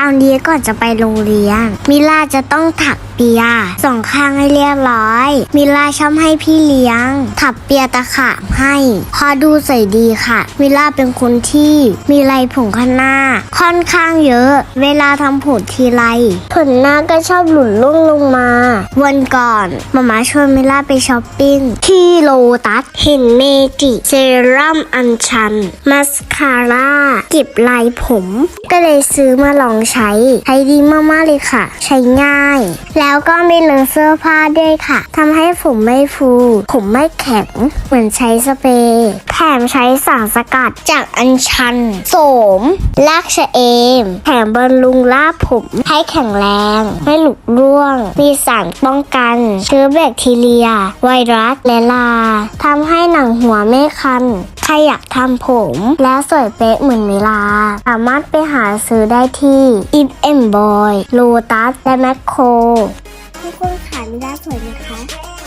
ช้านี้ก่อนจะไปโรงเรียน มิล่าจะต้องถัก เปียสองข้างให้เรียบร้อย มิล่าชอบให้พี่เลี้ยง ถักเปียตะขาบให้ พอดูใส่ดีค่ะ มิล่าเป็นคนที่มีไรผมข้างหน้า ค่อนข้างเยอะ เวลาทำผมทีไรขนหน้าก็ชอบหลุดล่วงลงมา วันก่อนมาม่าชวนมิล่าไปช้อปปิ้ง ที่โลตัสเห็นเมจิเซรั่มอัญชันมาสคาร่าเก็บลายผม ก็เลยซื้อมาลองใช้ ใช้ดีมากๆเลยค่ะ ใช้ง่าย แล้แล้วก็ไม่เลอะเสื้อผ้าด้วยค่ะทำให้ผมไม่ฟู ผมไม่แข็ง เหมือนใช้สเปรย์แถมใช้สารสกัดจากอัญชัน โสม ลากชะเอม แถมบำรุงลากผมให้แข็งแรง ไม่หลุดร่วง มีสารป้องกัน เชื้อแบคทีเรีย ไวรัสและลาทำให้หนังหัวไม่คัน ครอยากทำผม และสวยเป๊ะเหมือนเวลา สามารถไปหาซื้อได้ที่ i f m Boy โลตัสและแมคโครทุกคนขายไม่ได้สวยไหมคะ